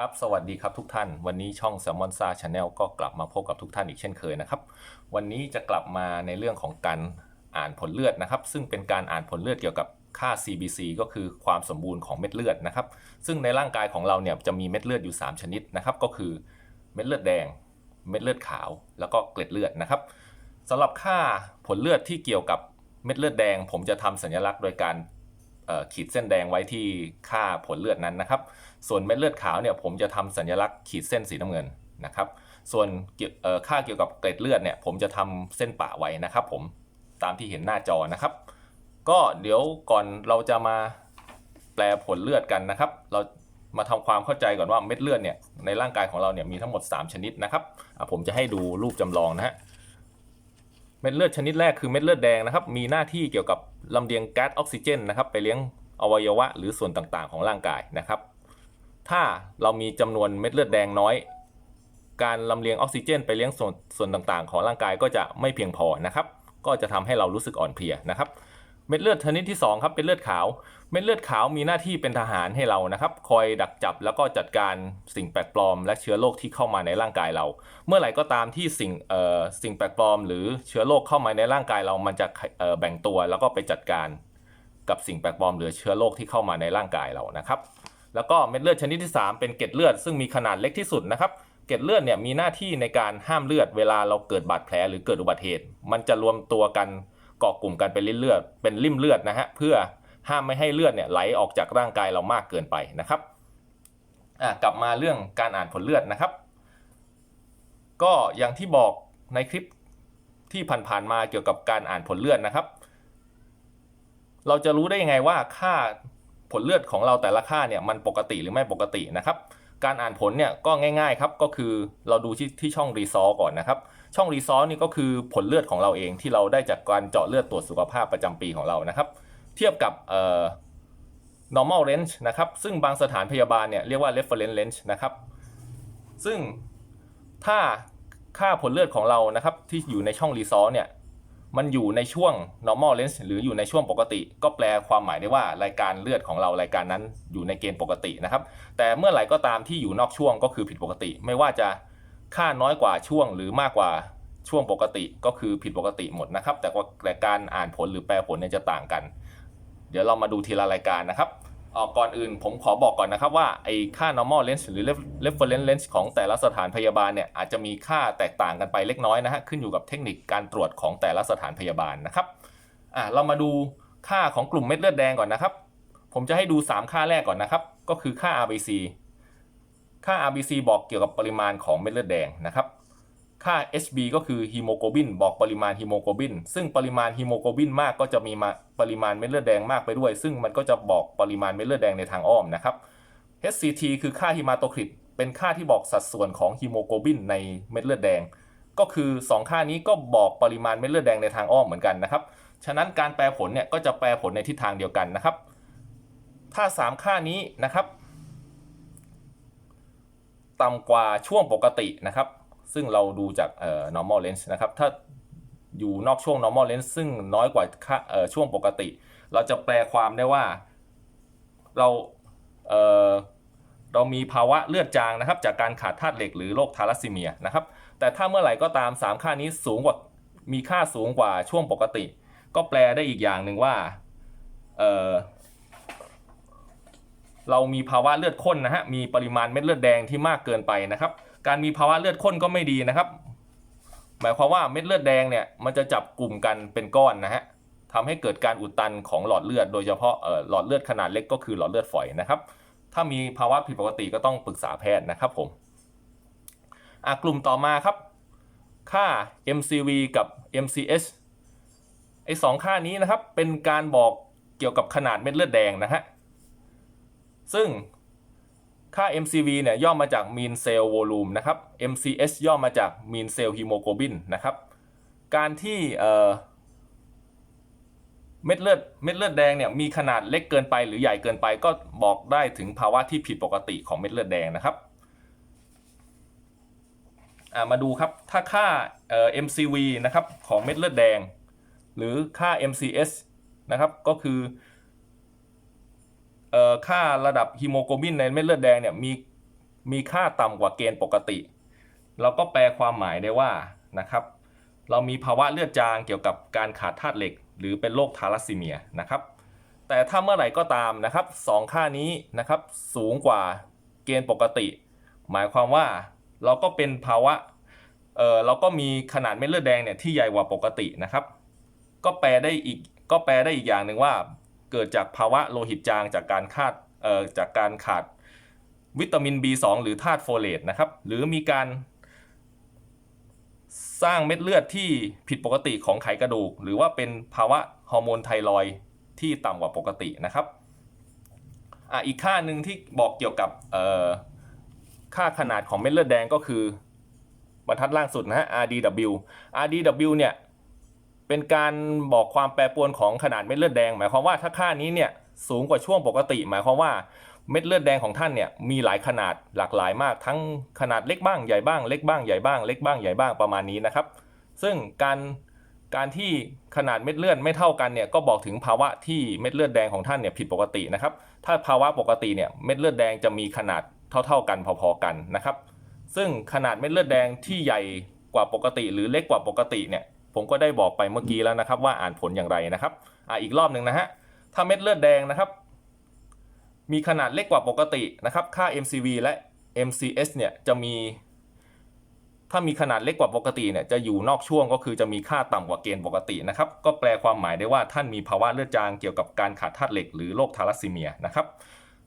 ครับ สวัสดีครับทุกท่าน วันนี้ช่อง s ซ l m o n s a Channel ก็กลับมาพบกับทุกท่านอีกเช่นเคยนะครับ วันนี้จะกลับมาในเรื่องของการอ่านผลเลือดนะครับ ซึ่งเป็นการอ่านผลเลือดเกี่ยวกับค่า CBC ก็คือความสมบูรณ์ของเม็ดเลือดนะครับ ซึ่งในร่างกายของเราเนี่ยจะมีเม็ดเลือดอยู่ 3 ชนิดนะครับ ก็คือเม็ดเลือดแดง เม็ดเลือดขาว แล้วก็เกล็ดเลือดนะครับสำหรับค่าผลเลือดที่เกี่ยวกับเม็ดเลือดแดง ผมจะทำสัญลักษณ์โดยการ ขีดเส้นแดงไว้ที่ค่าผลเลือดนั้นนะครับ ส่วนเม็ดเลือดขาวเนี่ยผมจะทำสัญลักษณ์ขีดเส้นสีน้ำเงินนะครับ ส่วนค่าเกี่ยวกับเกล็ดเลือดเนี่ยผมจะทำเส้นปะไว้นะครับ ผมตามที่เห็นหน้าจอนะครับ ก็เดี๋ยวก่อนเราจะมาแปลผลเลือดกันนะครับ เรามาทำความเข้าใจก่อนว่าเม็ดเลือดเนี่ยในร่างกายของเราเนี่ยมีทั้งหมด 3 ชนิดนะครับผมจะให้ดูรูปจำลองนะฮะ ม็ดเลือดชนิดแรกคือเม็ดเลือดแดงนะครับ มีหน้าที่เกี่ยวกับลำเลียงแก๊สออกซิเจนนะครับไปเลี้ยงอวัยวะหรือส่วนต่างๆ ของร่างกายนะครับ ถ้าเรามีจำนวนเม็ดเลือดแดงน้อย การลำเลียงออกซิเจน ไปเลี้ยงส่วนส่วนต่างๆ ของร่างกายก็จะไม่เพียงพอนะครับ ก็จะทำให้เรารู้สึกอ่อนเพลียนะครับ เม็ดเลือดชนิดที่2ครับเป็นเลือดขาว เม็ดเลือดขาวมีหน้าที่เป็นทหารให้เรานะครับ คอยดักจับแล้วก็จัดการสิ่งแปลกปลอม และเชื้อโรคที่เข้ามาในร่างกายเรา เมื่อไหร่ก็ตามที่สิ่งเอ่อสิ่งแปลกปลอม หรือเชื้อโรคเข้ามาในร่างกายเรา มันจะเอ่อแบ่งตัวแล้วก็ไปจัดการกับสิ่งแปลกปลอมหรือเชื้อโรคที่เข้ามาในร่างกายเรานะครับ แล้วก็เม็ดเลือดชนิดที่ 3 เป็นเกล็ดเลือดซึ่งมีขนาดเล็กที่สุดนะครับ เกล็ดเลือดเนี่ยมีหน้าที่ในการห้ามเลือดเวลาเราเกิดบาดแผลหรือเกิดอุบัติเหตุ มันจะรวมตัวกันเกาะกลุ่มกันเป็นริ่มเลือดเป็นริ่มเลือดนะฮะเพื่อ ห้ามไม่ให้เลือดเนี่ยไหลออกจากร่างกายเรามากเกินไปนะครับกลับมาเรื่องการอ่านผลเลือดนะครับ ก็อย่างที่บอกในคลิปที่ผ่านๆมาเกี่ยวกับการอ่านผลเลือดนะครับ เราจะรู้ได้ยังไงว่าค่าผลเลือดของเราแต่ละค่าเนี่ยมันปกติหรือไม่ปกตินะครับการอ่านผลเนี่ยก็ง่ายๆครับก็คือเราดูที่ที่ช่องรีซอก่อนนะครับ ช่องรีซอนี่ก็คือผลเลือดของเราเองที่เราได้จากการเจาะเลือดตรวจสุขภาพประจำปีของเรานะครับ เทียบกับ normal range นะครับ ซึ่งบางสถานพยาบาลเนี่ยเรียกว่า reference range นะครับ ซึ่งถ้าค่าผลเลือดของเรานะครับ ที่อยู่ในช่องรีซอเนี่ยมันอยู่ในช่วง normal range หรืออยู่ในช่วงปกติ ก็แปลความหมายได้ว่ารายการเลือดของเรารายการนั้นอยู่ในเกณฑ์ปกตินะครับ แต่เมื่อไหร่ก็ตามที่อยู่นอกช่วงก็คือผิดปกติ ไม่ว่าจะค่าน้อยกว่าช่วงหรือมากกว่าช่วงปกติก็คือผิดปกติหมดนะครับ แต่ว่าแต่การอ่านผลหรือแปลผลเนี่ยจะต่างกัน เดี๋ยวเรามาดูทีละรายการนะครับออก่อนอื่นผมขอบอกก่อนนะครับว่าไอ้ค่า normal range หรือ reference range ของแต่ละสถานพยาบาลเนี่ยอาจจะมีค่าแตกต่างกันไปเล็กน้อยนะฮะขึ้นอยู่กับเทคนิคการตรวจของแต่ละสถานพยาบาลนะครับอะเรามาดูค่าของกลุ่มเม็ดเลือดแดงก่อนนะครับ ผมจะให้ดู 3 ค่าแรกก่อนนะครับ ก็คือค่า RBC ค่า RBC บอกเกี่ยวกับปริมาณของเม็ดเลือดแดงนะครับ ค่า HB ก็คือฮีโมโกลบินบอกปริมาณฮีโมโกลบินซึ่งปริมาณฮีโมโกลบินมากก็จะมีมาปริมาณเม็ดเลือดแดงมากไปด้วย ซึ่งมันก็จะบอกปริมาณเม็ดเลือดแดงในทางอ้อมนะครับ HCT คือค่าฮีมาโตคริตเป็นค่าที่บอกสัดส่วนของฮีโมโกลบินในเม็ดเลือดแดง ก็คือ 2 ค่านี้ก็บอกปริมาณเม็ดเลือดแดงในทางอ้อมเหมือนกันนะครับ ฉะนั้นการแปลผลเนี่ยก็จะแปลผลในทิศทางเดียวกันนะครับ ถ้า 3 ค่านี้นะครับต่ำกว่าช่วงปกตินะครับ ซึ่งเราดูจากเอ่อ normal range นะครับ ถ้าอยู่นอกช่วง normal range ซึ่งน้อยกว่าค่าเอ่อช่วงปกติ เราจะแปลความได้ว่าเราเอ่อเรามีภาวะเลือดจางนะครับ จากการขาดธาตุเหล็กหรือโรคทาลัสซีเมียนะครับ แต่ถ้าเมื่อไหร่ก็ตาม 3 ค่านี้สูงกว่ามีค่าสูงกว่าช่วงปกติ ก็แปลได้อีกอย่างหนึ่งว่าเเรามีภาวะเลือดข้นนะฮะ มีปริมาณเม็ดเลือดแดงที่มากเกินไปนะครับ การมีภาวะเลือดข้นก็ไม่ดีนะครับ หมายความว่าเม็ดเลือดแดงเนี่ยมันจะจับกลุ่มกันเป็นก้อนนะฮะทำให้เกิดการอุดตันของหลอดเลือด โดยเฉพาะหลอดเลือดขนาดเล็กก็คือหลอดเลือดฝอยนะครับ ถ้ามีภาวะผิดปกติก็ต้องปรึกษาแพทย์นะครับผมอะกลุ่มต่อมาครับ ค่า MCV กับ MCH ไอ้สองค่านี้นะครับเป็นการบอกเกี่ยวกับขนาดเม็ดเลือดแดงนะฮะซึ่ง ค่า MCV เนี่ยย่อมาจาก mean cell volume นะครับ MCH ย่อมาจาก mean cell hemoglobin นะครับ การที่เม็ดเลือดเม็ดเลือดแดงเนี่ยมีขนาดเล็กเกินไปหรือใหญ่เกินไปก็บอกได้ถึงภาวะที่ผิดปกติของเม็ดเลือดแดงนะครับามาดูครับถ้าค่า MCV นะครับของเม็ดเลือดแดง หรือค่า MCS นะครับก็คือ ค่าระดับฮีโมโกลบินในเม็ดเลือดแดงเนี่ยมีมีค่าต่ำกว่าเกณฑ์ปกติ เราก็แปลความหมายได้ว่านะครับ เรามีภาวะเลือดจางเกี่ยวกับการขาดธาตุเหล็ก หรือเป็นโรคทาลัสซีเมียนะครับ แต่ถ้าเมื่อไหร่ก็ตามนะครับสองค่านี้นะครับสูงกว่าเกณฑ์ปกติ หมายความว่าเราก็เป็นภาวะเออเราก็มีขนาดเม็ดเลือดแดงเนี่ยที่ใหญ่กว่าปกตินะครับ ก็แปลได้อีกก็แปลได้อีกอย่างหนึ่งว่า เกิดจากภาวะโลหิตจางจากการขาดเอ่อจากการขาดวิตามิน B2 หรือธาตุโฟเลตนะครับ หรือมีการสร้างเม็ดเลือดที่ผิดปกติของไขกระดูก หรือว่าเป็นภาวะฮอร์โมนไทรอยที่ต่ำกว่าปกตินะครับอะอีกค่าหนึ่งที่บอกเกี่ยวกับเอ่อค่าขนาดของเม็ดเลือดแดงก็คือบรรทัดล่างสุดนะฮะ RDW RDW เนี่ย เป็นการบอกความแปรปรวนของขนาดเม็ดเลือดแดง หมายความว่าถ้าค่านี้เนี่ยสูงกว่าช่วงปกติ หมายความว่าเม็ดเลือดแดงของท่านเนี่ยมีหลายขนาดหลากหลายมาก ทั้งขนาดเล็กบ้างใหญ่บ้างเล็กบ้างใหญ่บ้างเล็กบ้างใหญ่บ้างประมาณนี้นะครับ ซึ่งการการที่ขนาดเม็ดเลือดไม่เท่ากันเนี่ยก็บอกถึงภาวะที่เม็ดเลือดแดงของท่านเนี่ยผิดปกตินะครับ ถ้าภาวะปกติเนี่ยเม็ดเลือดแดงจะมีขนาดเท่า ๆกันพอๆกันนะครับ ซึ่งขนาดเม็ดเลือดแดงที่ใหญ่กว่าปกติ หรือเล็กกว่าปกติเนี่ย ผมก็ได้บอกไปเมื่อกี้แล้วนะครับ ว่าอ่านผลอย่างไรนะครับอะอีกรอบหนึ่งนะฮะถ้าเม็ดเลือดแดงนะครับ มีขนาดเล็กกว่าปกตินะครับ ค่า MCV และ MCS เนี่ยจะมี ถ้ามีขนาดเล็กกว่าปกติเนี่ยจะอยู่นอกช่วงก็คือจะมีค่าต่ำกว่าเกณฑ์ปกตินะครับ ก็แปลความหมายได้ว่าท่านมีภาวะเลือดจางเกี่ยวกับการขาดธาตุเหล็กหรือโรคทาลัสซีเมียนะครับ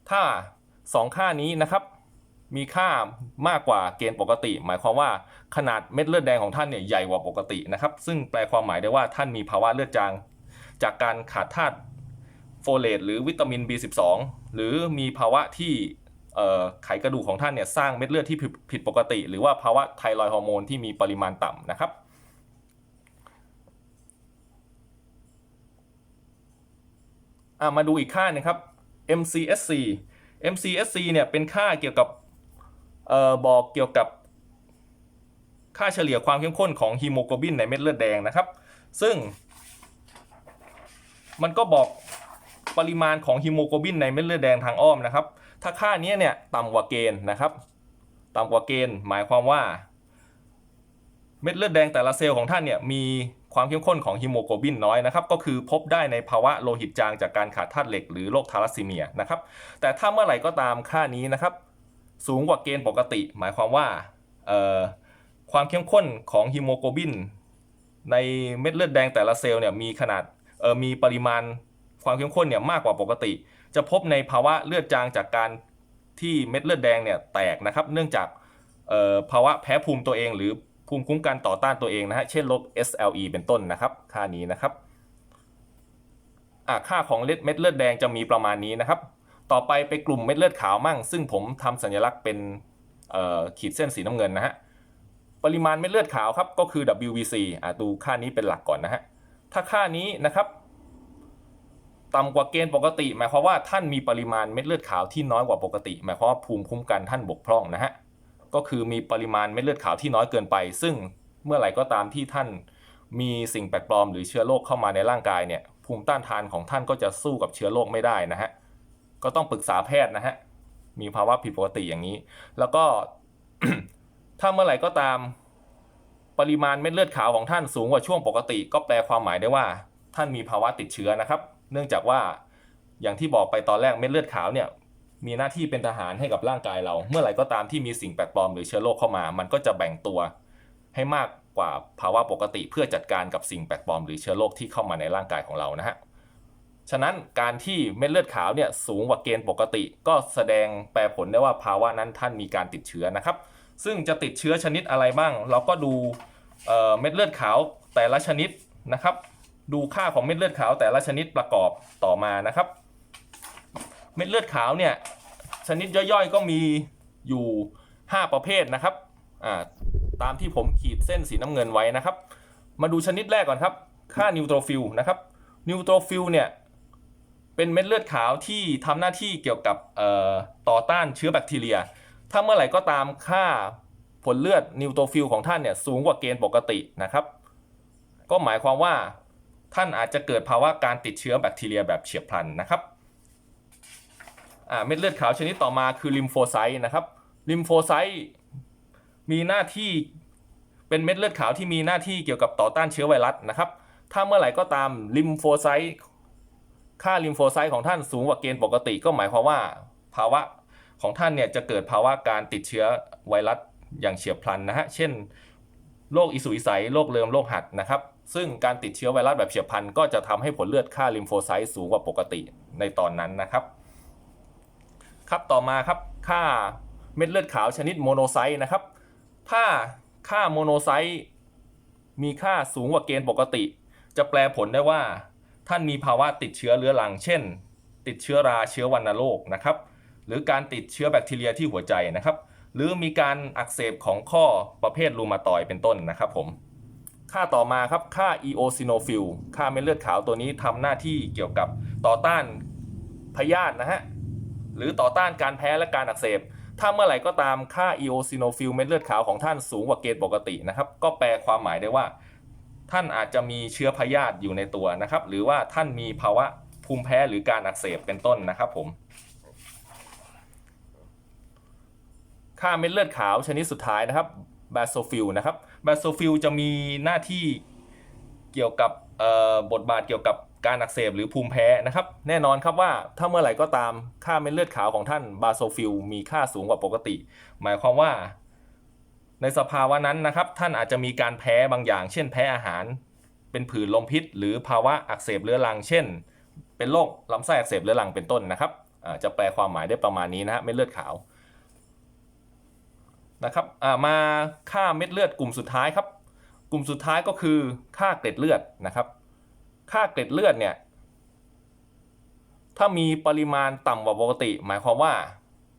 ถ้า 2 ค่านี้นะครับ มีค่ามากกว่าเกณฑ์ปกติ หมายความว่าขนาดเม็ดเลือดแดงของท่านเนี่ยใหญ่กว่าปกตินะครับ ซึ่งแปลความหมายได้ว่าท่านมีภาวะเลือดจาง จากการขาดธาตุโฟเลตหรือวิตามิน B12 หรือมีภาวะที่ไขกระดูกของท่านเนี่ยสร้างเม็ดเลือดที่ผิดผิดปกติ หรือว่าภาวะไทรอยฮอร์โมนที่มีปริมาณต่ำนะครับมาดูอีกค่าหนึงครับ MCSC MCSC เนี่ยเป็นค่าเกี่ยวกับ บอกเกี่ยวกับค่าเฉลี่ยความเข้มข้นของฮีโมโกลบินในเม็ดเลือดแดงนะครับ ซึ่ง มันก็บอกปริมาณของฮีโมโกลบินในเม็ดเลือดแดงทางอ้อมนะครับ ถ้าค่านี้เนี่ยต่ำกว่าเกณฑ์นะครับ ต่ำกว่าเกณฑ์หมายความว่า เม็ดเลือดแดงแต่ละเซลล์ของท่านเนี่ยมีความเข้มข้นของฮีโมโกลบินน้อยนะครับ ก็คือพบได้ในภาวะโลหิตจางจากการขาดธาตุเหล็กหรือโรคทาลัสซีเมียนะครับ แต่ถ้าเมื่อไหร่ก็ตามค่านี้นะครับ สูงกว่าเกณฑ์ปกติ หมายความว่าความเข้มข้นของฮีโมโกลบิน ในเม็ดเลือดแดงแต่ละเซลล์เนี่ยมีขนาดมีปริมาณความเข้มข้นเนี่ยมากกว่าปกติ จะพบในภาวะเลือดจางจากการที่เม็ดเลือดแดงเนี่ยแตกนะครับ เนื่องจากภาวะแพ้ภูมิตัวเอง หรือภูมิคุ้มกันต่อต้านตัวเองนะฮะ เช่นโรค SLE เป็นต้นนะครับ ค่านี้นะครับค่าของเม็ดเลือดแดงจะมีประมาณนี้นะครับ ต่อไปไปกลุ่มเม็ดเลือดขาวมั่ง ซึ่งผมทำสัญลักษณ์เป็นขีดเส้นสีน้ำเงินนะฮะปริมาณเม็ดเลือดขาวครับก็คือ WBC อะดูค่านี้เป็นหลักก่อนนะฮะถ้าค่านี้นะครับต่ำกว่าเกณฑ์ปกติ หมายความว่าท่านมีปริมาณเม็ดเลือดขาวที่น้อยกว่าปกติ หมายความว่าภูมิคุ้มกันท่านบกพร่องนะฮะก็คือมีปริมาณเม็ดเลือดขาวที่น้อยเกินไป ซึ่งเมื่อไหร่ก็ตามที่ท่านมีสิ่งแปลกปลอมหรือเชื้อโรคเข้ามาในร่างกายเนี่ยภูมิต้านทานของท่านก็จะสู้กับเชื้อโรคไม่ได้นะฮะ ก็ต้องปรึกษาแพทย์นะฮะ มีภาวะผิดปกติอย่างนี้ แล้วก็ถ้าเมื่อไหร่ก็ตามปริมาณเม็ดเลือดขาวของท่านสูงกว่าช่วงปกติ ก็แปลความหมายได้ว่า ท่านมีภาวะติดเชื้อนะครับ เนื่องจากว่าอย่างที่บอกไปตอนแรกเม็ดเลือดขาวเนี่ยมีหน้าที่เป็นทหารให้กับร่างกายเรา เมื่อไหร่ก็ตามที่มีสิ่งแปลกปลอมหรือเชื้อโรคเข้ามา มันก็จะแบ่งตัวให้มากกว่าภาวะปกติเพื่อจัดการกับสิ่งแปลกปลอมหรือเชื้อโรคที่เข้ามาในร่างกายของเรานะฮะ ฉะนั้นการที่เม็ดเลือดขาวเนี่ยสูงกว่าเกณฑ์ปกติ ก็แสดงแปลผลได้ว่าภาวะนั้นท่านมีการติดเชื้อนะครับ ซึ่งจะติดเชื้อชนิดอะไรบ้าง เราก็ดูเเม็ดเลือดขาวแต่ละชนิดนะครับ ดูค่าของเม็ดเลือดขาวแต่ละชนิดประกอบต่อมานะครับ เม็ดเลือดขาวเนี่ยชนิดย่อยๆ ก็มีอยู่ 5 ประเภทนะครับตามที่ผมขีดเส้นสีน้ำเงินไว้นะครับ มาดูชนิดแรกก่อนครับ ค่านิวโตรฟิลนะครับนิวโตรฟิลเนี่ย เป็นเม็ดเลือดขาวที่ทำหน้าที่เกี่ยวกับต่อต้านเชื้อแบคทีเรีย ถ้าเมื่อไหร่ก็ตามค่าผลเลือดนิวโตรฟิลของท่านเนี่ยสูงกว่าเกณฑ์ปกตินะครับ ก็หมายความว่าท่านอาจจะเกิดภาวะการติดเชื้อแบคทีเรียแบบเฉียบพลันนะครับเม็ดเลือดขาวชนิดต่อมาคือลิมโฟไซต์นะครับลิมโฟไซต์มีหน้าที่เป็นเม็ดเลือดขาวที่มีหน้าที่เกี่ยวกับต่อต้านเชื้อไวรัสนะครับ ถ้าเมื่อไหร่ก็ตามลิมโฟไซต์ ค่าลิมโฟไซต์ของท่านสูงกว่าเกณฑ์ปกติก็หมายความว่าภาวะของท่านเนี่ยจะเกิดภาวะการติดเชื้อไวรัสอย่างเฉียบพลันนะฮะ เช่นโรคอิสุอิสัยโรคเริมโรคหัดนะครับ ซึ่งการติดเชื้อไวรัสแบบเฉียบพลันก็จะทำให้ผลเลือดค่าลิมโฟไซต์สูงกว่าปกติในตอนนั้นนะครับ ครับต่อมาครับค่าเม็ดเลือดขาวชนิดโมโนไซต์นะครับ ถ้าค่าโมโนไซต์มีค่าสูงกว่าเกณฑ์ปกติ จะแปลผลได้ว่า ท่านมีภาวะติดเชื้อเรื้อรัง เช่น ติดเชื้อราเชื้อวัณโรคนะครับ หรือการติดเชื้อแบคทีเรียที่หัวใจนะครับ หรือมีการอักเสบของข้อประเภทรูมาตอยเป็นต้นนะครับผมค่าต่อมาครับค่า eosinophil ค่าเม็ดเลือดขาวตัวนี้ทำหน้าที่เกี่ยวกับต่อต้านพยาธินะฮะหรือต่อต้านการแพ้และการอักเสบ ถ้าเมื่อไหร่ก็ตามค่า eosinophil เม็ดเลือดขาวของท่านสูงกว่าเกณฑ์ปกตินะครับ ก็แปลความหมายได้ว่า ท่านอาจจะมีเชื้อพยาธิอยู่ในตัวนะครับ หรือว่าท่านมีภาวะภูมิแพ้หรือการอักเสบเป็นต้นนะครับผมค่าเม็ดเลือดขาวชนิดสุดท้ายนะครับบาโซฟิลนะครับบาโซฟิลจะมีหน้าที่เกี่ยวกับบทบาทเกี่ยวกับการอักเสบหรือภูมิแพ้นะครับ แน่นอนครับว่าถ้าเมื่อไหร่ก็ตามค่าเม็ดเลือดขาวของท่านบาโซฟิลมีค่าสูงกว่าปกติ หมายความว่า ในสภาวะนั้นนะครับ ท่านอาจจะมีการแพ้บางอย่าง เช่นแพ้อาหาร เป็นผื่นลมพิษ หรือภาวะอักเสบเรื้อรัง เช่น เป็นโรคลำไส้อักเสบเรื้อรังเป็นต้นนะครับจะแปลความหมายได้ประมาณนี้นะฮะเม็ดเลือดขาวนะครับมาค่าเม็ดเลือดกลุ่มสุดท้ายครับ กลุ่มสุดท้ายก็คือค่าเกล็ดเลือดนะครับ ค่าเกล็ดเลือดเนี่ยถ้ามีปริมาณต่ำกว่าปกติ หมายความว่า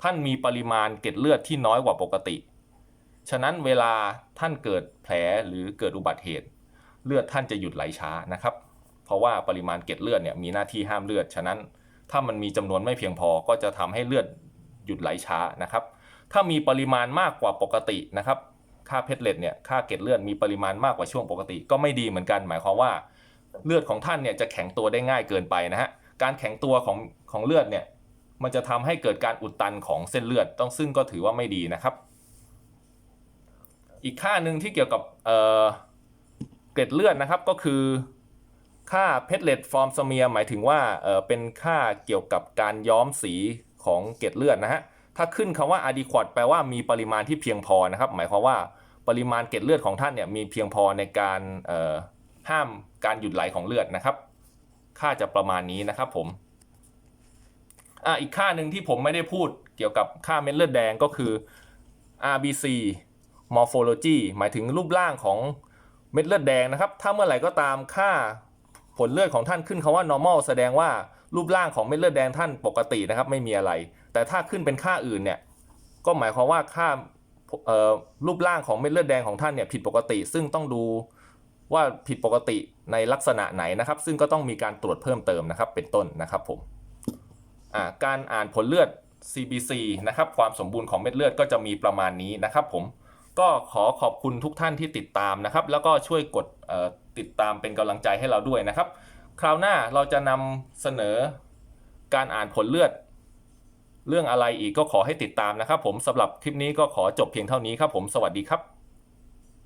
ท่านมีปริมาณเกล็ดเลือดที่น้อยกว่าปกติ ฉะนั้นเวลาท่านเกิดแผลหรือเกิดอุบัติเหตุ เลือดท่านจะหยุดไหลช้านะครับ เพราะว่าปริมาณเกล็ดเลือดเนี่ยมีหน้าที่ห้ามเลือด ฉะนั้นถ้ามันมีจำนวนไม่เพียงพอก็จะทำให้เลือดหยุดไหลช้านะครับ ถ้ามีปริมาณมากกว่าปกตินะครับ ค่าเพชรเลตเนี่ยค่าเกล็ดเลือดมีปริมาณมากกว่าช่วงปกติ ก็ไม่ดีเหมือนกัน หมายความว่าเลือดของท่านเนี่ยจะแข็งตัวได้ง่ายเกินไปนะฮะ การแข็งตัวของของเลือดเนี่ยมันจะทำให้เกิดการอุดตันของเส้นเลือด ต้องซึ่งก็ถือว่าไม่ดีนะครับ อีกค่าหนึ่งที่เกี่ยวกับเเกล็ดเลือดนะครับก็คือค่าเพชรเลตฟอร์มสเมียหมายถึงว่าเเป็นค่าเกี่ยวกับการย้อมสีของเกล็ดเลือดนะฮะถ้าขึ้นคำว่า adequate แปลว่ามีปริมาณที่เพียงพอนะครับหมายความว่าปริมาณเกล็ดเลือดของท่านเนี่ยมีเพียงพอในการห้ามการหยุดไหลของเลือดนะครับ ค่าจะประมาณนี้นะครับผมอะอีกค่าหนึ่งที่ผมไม่ได้พูดเกี่ยวกับค่าเม็ดเลือดแดงก็คือ RBC morphology หมายถึงรูปร่างของเม็ดเลือดแดงนะครับ ถ้าเมื่อไหร่ก็ตามค่าผลเลือดของท่านขึ้นคำว่า normal แสดงว่ารูปร่างของเม็ดเลือดแดงท่านปกตินะครับไม่มีอะไร แต่ถ้าขึ้นเป็นค่าอื่นเนี่ยก็หมายความว่าค่ารูปร่างของเม็ดเลือดแดงของท่านเนี่ยผิดปกติ ซึ่งต้องดูว่าผิดปกติในลักษณะไหนนะครับ ซึ่งก็ต้องมีการตรวจเพิ่มเติมนะครับ เป็นต้นนะครับผมการอ่านผลเลือด CBC นะครับความสมบูรณ์ของเม็ดเลือดก็จะมีประมาณนี้นะครับผม ก็ขอขอบคุณทุกท่านที่ติดตามนะครับ แล้วก็ช่วยกดติดตามเป็นกำลังใจให้เราด้วยนะครับ คราวหน้าเราจะนำเสนอการอ่านผลเลือด เรื่องอะไรอีกก็ขอให้ติดตามนะครับ ผมสำหรับคลิปนี้ก็ขอจบเพียงเท่านี้ครับ ผมสวัสดีครับ